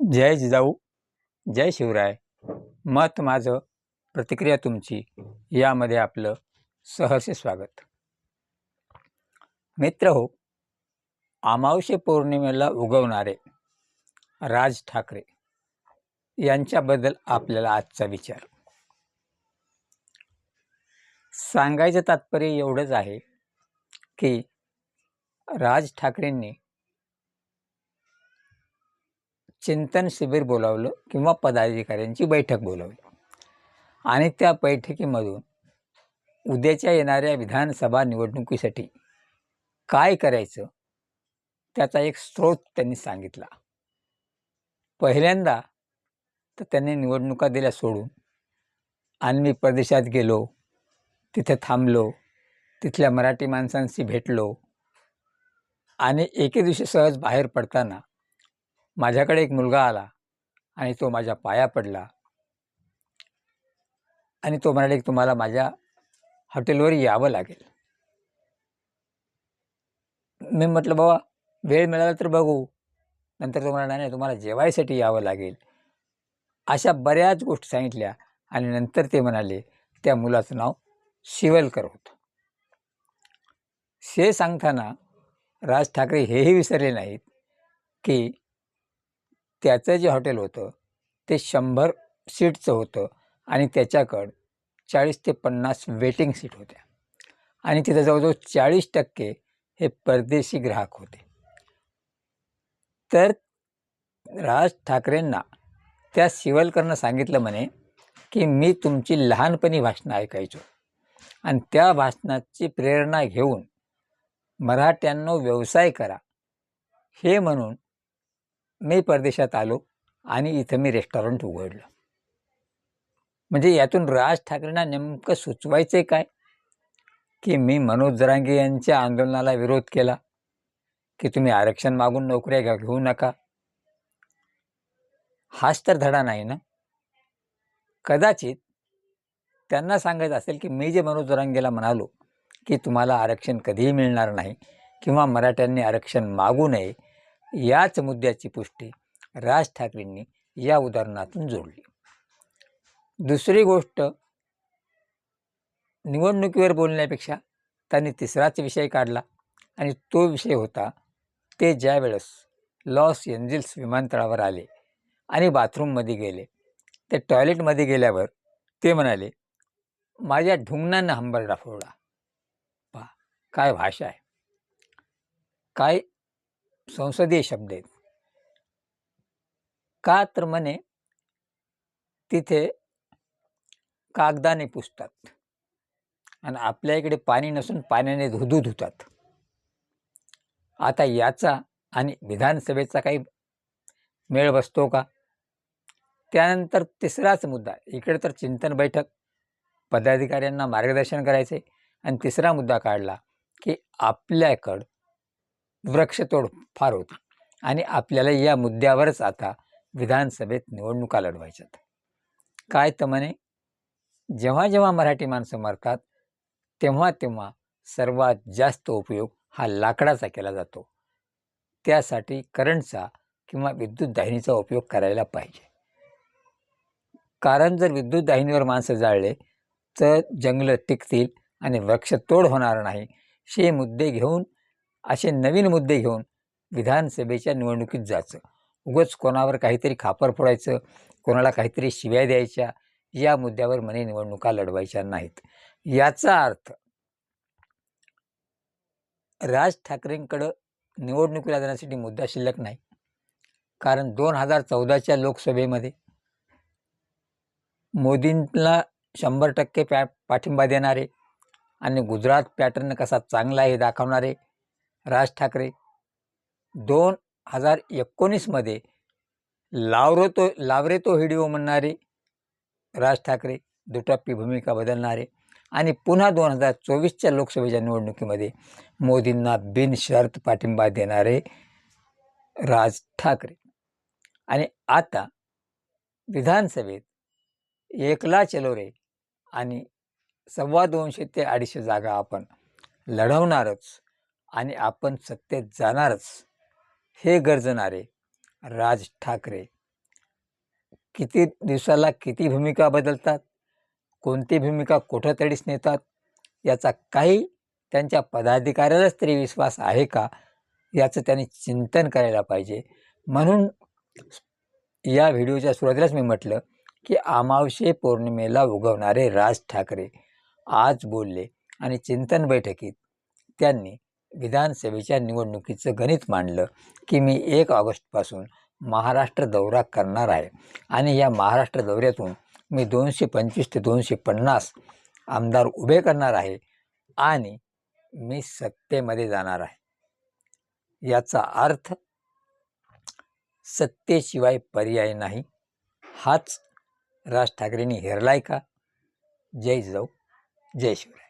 जय जिजाऊ जय शिवराय. मत माझं प्रतिक्रिया तुमची यामध्ये आपलं सहर्ष स्वागत. मित्र हो अमावशी पौर्णिमेला उगवणारे राज ठाकरे यांच्याबद्दल आपल्याला आजचा विचार. सांगायचं तात्पर्य एवढंच आहे की राज ठाकरेंनी चिंतन शिबिर बोलावलं किंवा पदाधिकाऱ्यांची बैठक बोलावली. आणि त्या बैठकीमधून उद्याच्या येणाऱ्या विधानसभा निवडणुकीसाठी काय करायचं त्याचा एक स्रोत त्यांनी सांगितला. पहिल्यांदा तर त्यांनी निवडणुका दिल्या सोडून आणि मी प्रदेशात गेलो तिथे थांबलो तिथल्या मराठी माणसांशी भेटलो आणि एके दिवशी सहज बाहेर पडताना माझ्याकडे एक मुलगा आला आणि तो माझ्या पाया पडला. आणि तो म्हणाले की तुम्हाला माझ्या हॉटेलवर यावं लागेल. मी म्हटलं बाबा वेळ मिळाला तर बघू. नंतर तो म्हणाला नाही तुम्हाला जेवायसाठी यावं लागेल. अशा बऱ्याच गोष्टी सांगितल्या आणि नंतर ते म्हणाले त्या मुलाचं नाव शिवलकर होतं. हे सांगताना राज ठाकरे हेही विसरले नाहीत की त्याचं जे हॉटेल होतं ते शंभर सीटचं होतं आणि त्याच्याकडं चाळीस ते पन्नास वेटिंग सीट होत्या. आणि तिथं जवळजवळ चाळीस टक्के हे परदेशी ग्राहक होते. तर राज ठाकरेंना त्या शिवलकरनं सांगितलं म्हणे की मी तुमची लहानपणी भाषणं ऐकायचो. आणि त्या भाषणाची प्रेरणा घेऊन मराठ्यांनो व्यवसाय करा. हे म्हणून मी परदेशात आलो आणि इथं मी रेस्टॉरंट उघडलं. म्हणजे यातून राज ठाकरेंना नेमकं सुचवायचं काय? की मी मनोज जरांगे यांच्या आंदोलनाला विरोध केला की तुम्ही आरक्षण मागून नोकऱ्या घ्या घेऊ नका. हाच तर धडा नाही ना? कदाचित त्यांना सांगायचं असेल की मी जे मनोज जरांगेला म्हणालो की तुम्हाला आरक्षण कधीही मिळणार नाही किंवा मराठ्यांनी आरक्षण मागू नये याच मुद्द्याची पुष्टी राज ठाकरेंनी या उदाहरणातून जोडली. दुसरी गोष्ट निवडणुकीवर बोलण्यापेक्षा त्यांनी तिसराच विषय काढला आणि तो विषय होता ते ज्यावेळेस लॉस एंजिल्स विमानतळावर आले आणि बाथरूममध्ये गेले ते टॉयलेटमध्ये गेल्यावर ते म्हणाले माझ्या ढुंगणांना हंबरडा फोडा. पा काय भाषा आहे. काय संसदीय शब्द आहेत. का तर म्हणे तिथे कागदाने पुसतात. आणि आपल्या इकडे पाणी नसून पाण्याने धुधू धुतात. आता याचा आणि विधानसभेचा काही मेळ बसतो का? त्यानंतर तिसराच मुद्दा इकडे तर चिंतन बैठक. पदाधिकाऱ्यांना मार्गदर्शन करायचे. आणि तिसरा मुद्दा काढला की आपल्याकडं वृक्षतोड फार होती. आणि आपल्याला या मुद्द्यावरच आता विधानसभेत निवडणुका लढवायच्यात. काय तर म्हणे जेव्हा जेव्हा मराठी माणसं मरतात तेव्हा तेव्हा सर्वात जास्त उपयोग हा लाकडाचा केला जातो. त्यासाठी करंटचा किंवा विद्युत दाहिनीचा उपयोग करायला पाहिजे. कारण जर विद्युत दाहिनीवर माणसं जाळले तर जंगलं टिकतील आणि वृक्षतोड होणार नाही हे मुद्दे घेऊन असे नवीन मुद्दे घेऊन विधानसभेच्या निवडणुकीत जायचं. उगच कोणावर काहीतरी खापर फोडायचं कोणाला काहीतरी शिव्या द्यायच्या या मुद्द्यावर म्हणे निवडणुका लढवायच्या नाहीत. याचा अर्थ राज ठाकरेंकडं निवडणुकीला जाण्यासाठी मुद्दा शिल्लक नाही. कारण दोन हजार चौदाच्या लोकसभेमध्ये मोदींना शंभर टक्के पॅ पाठिंबा देणारे आणि गुजरात पॅटर्न कसा चांगला आहे हे दाखवणारे राज ठाकरे दोन हजार एकोणीसमध्ये लावरो तो लावरे तो हिडिओ म्हणणारे राज ठाकरे दुटप्पी भूमिका बदलणारे आणि पुन्हा दोन हजार चोवीसच्या लोकसभेच्या निवडणुकीमध्ये मोदींना बिनशर्त पाठिंबा देणारे राज ठाकरे. आणि आता विधानसभेत एकला चलो रे आणि सव्वा दोनशे ते अडीचशे जागा आपण लढवणारच आणि आपण सत्तेत जाणारच हे गरजणारे राज ठाकरे. किती दिवसाला किती भूमिका बदलतात कोणती भूमिका कुठं नेतात याचा काही त्यांच्या पदाधिकाऱ्यालाच तरी विश्वास आहे का याचं त्यांनी चिंतन करायला पाहिजे. म्हणून या व्हिडिओच्या सुरुवातीलाच मी म्हटलं की अमावशे पौर्णिमेला उगवणारे राज ठाकरे आज बोलले आणि चिंतन बैठकीत त्यांनी विधानसभेच्या निवडणुकीचं गणित मांडलं की मी एक ऑगस्टपासून महाराष्ट्र दौरा करणार आहे. आणि या महाराष्ट्र दौऱ्यातून मी दोनशे पंचवीस ते दोनशे पन्नास आमदार उभे करणार आहे आणि मी सत्तेमध्ये जाणार आहे. याचा अर्थ सत्तेशिवाय पर्याय नाही. हाच राज ठाकरेंनी हेरलाय का? जय जाऊ जय शिवराय.